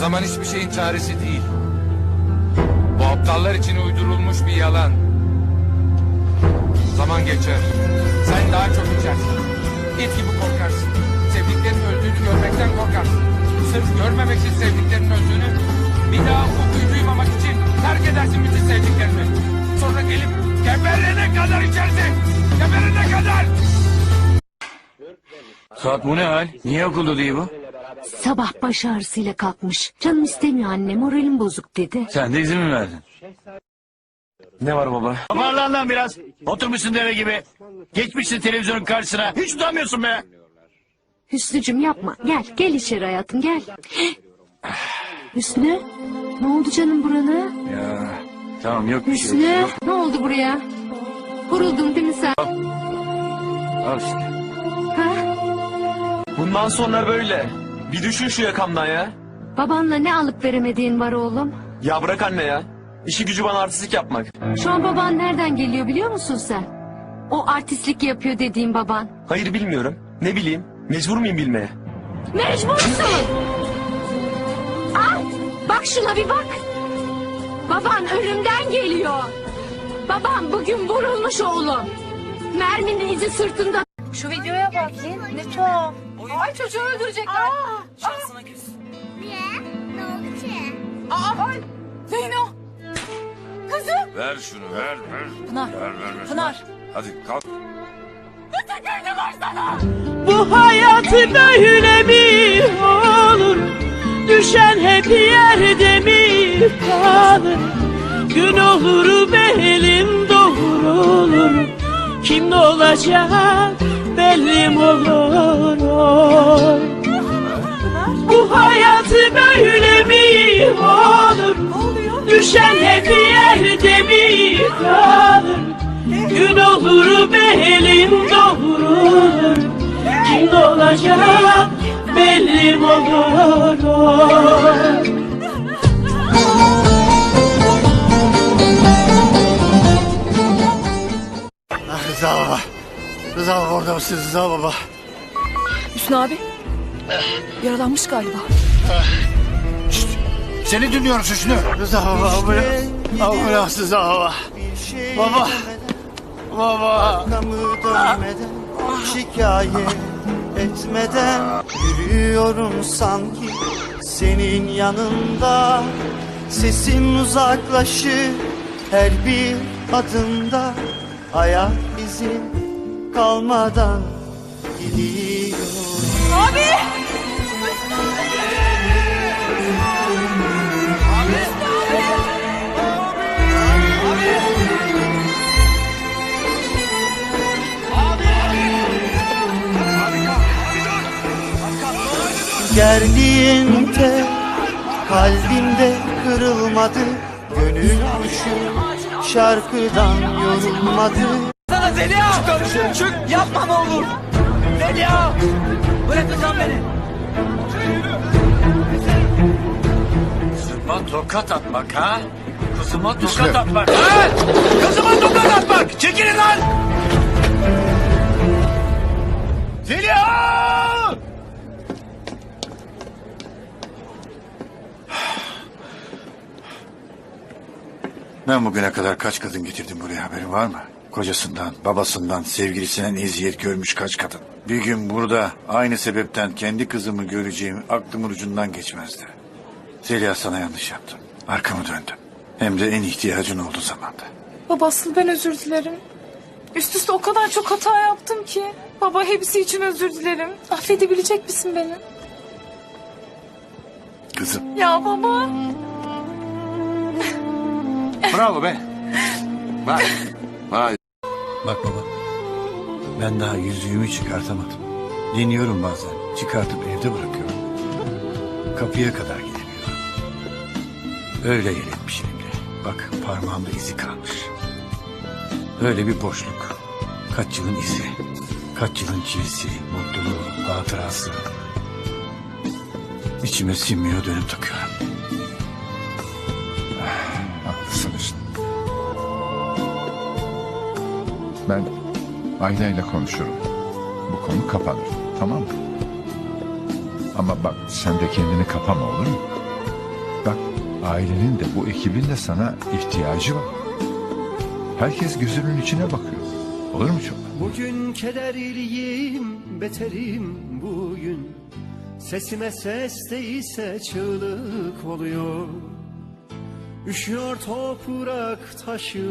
Zaman hiçbir şeyin çaresi değil. Bu aptallar için uydurulmuş bir yalan. Zaman geçer. Sen daha çok içersin. İt gibi korkarsın. Sevdiklerinin öldüğünü görmekten korkarsın. Sırf görmemek için sevdiklerinin öldüğünü bir daha kokuyu duymamak için terk edersin bütün sevdiklerini. Sonra gelip geberene kadar içersin. Geberene kadar. Saat bu ne hal? Niye okulda değil bu? Sabah baş ağrısıyla kalkmış. Canım istemiyor anne moralim bozuk dedi. Sen de izin mi verdin? Ne var baba? Toparlan lan biraz. Oturmuşsun deve gibi. Geçmişsin televizyonun karşısına. Hiç utanmıyorsun be. Hüsnücüm yapma gel gel içeri hayatım gel. Hüsnü ne oldu canım burana? Ya tamam yok bir şey. Hüsnü Yok. ne oldu buraya? Vuruldun değil mi sen? Al işte. Ha? Bundan sonra böyle. Bir düşün şu yakamdan ya. Babanla ne alıp veremediğin var oğlum? Ya bırak anne ya. İşi gücü bana artistlik yapmak. Şu an baban nereden geliyor biliyor musun sen? O artistlik yapıyor dediğin baban. Hayır bilmiyorum. Ne bileyim. Mecbur muyum bilmeye? Mecbursun. Al bak şuna bir bak. Baban ölümden geliyor. Baban bugün vurulmuş oğlum. Merminin izi sırtında. Şu videoya bak. Ne tuhaf. Ay çocuğu öldürecekler. Şansına küs. Niye? Ne oldu ki? Aa, ay. Zeyno. Kızım. Ver şunu ver ver. Pınar. Ver ver ver. Pınar. Hadi kalk. Bu hayat böyle mi olur? Düşen hep yerde mi kalır? Gün olur belim doğrulur. Kim ne olacak belli mi olur? Düşen hep yerde mi kalır? Gün olur belim doğrulur Kim ne olacak bellim olur oy. Rıza baba. Rıza baba orada mısın Rıza baba? Hüsnü abi. Yaralanmış galiba. Seni dinliyoruz Hüsnü. Rıza baba ambulans. Ambulans Rıza baba. Baba. Baba. Arkamı dönmeden şikayet etmeden Yürüyorum sanki senin yanında Sesin uzaklaşır her bir adımda Ayak izin kalmadan gidiyor Gerdiğinde kalbimde kırılmadı Gönül kuşu şarkıdan yorulmadı Sana Zeliha! Çık, çık! Yapma ne olur! Zeliha! Bırakacağım beni! Kızıma tokat atmak ha? Kızıma tokat atmak ha? Kızıma tokat atmak! Çekilin lan! Zeliha! Ben bugüne kadar kaç kadın getirdim buraya haberin var mı? Kocasından, babasından, sevgilisinden eziyet görmüş kaç kadın. Bir gün burada aynı sebepten kendi kızımı göreceğim aklımın ucundan geçmezdi. Zeliha sana yanlış yaptım. Arkamı döndüm. Hem de en ihtiyacın olduğu zamanda. Baba asıl ben özür dilerim. Üst üste o kadar çok hata yaptım ki. Baba hepsi için özür dilerim. Affedebilecek misin beni? Kızım Ya baba. Bravo be. Vay. Vay. bak baba. Ben daha yüzüğümü çıkartamadım. Deniyorum bazen. Çıkartıp evde bırakıyorum. Kapıya kadar gidemiyorum. Öyle yer etmiş elimde. Bak parmağımda izi kalmış. Öyle bir boşluk. Kaç yılın izi. Kaç yılın çivisi, mutluluğu, hatırası. İçime sinmiyor dönüp takıyorum. Ben Ayla ile konuşurum. Bu konu kapanır. Tamam mı? Ama bak sen de kendini kapama olur mu? Ailenin de bu ekibin de sana ihtiyacı var. Herkes gözünün içine bakıyor. Olur mu çok? Bugün kederliyim, beterim bugün Sesime ses değilse çığlık oluyor Üşüyor toprak taşı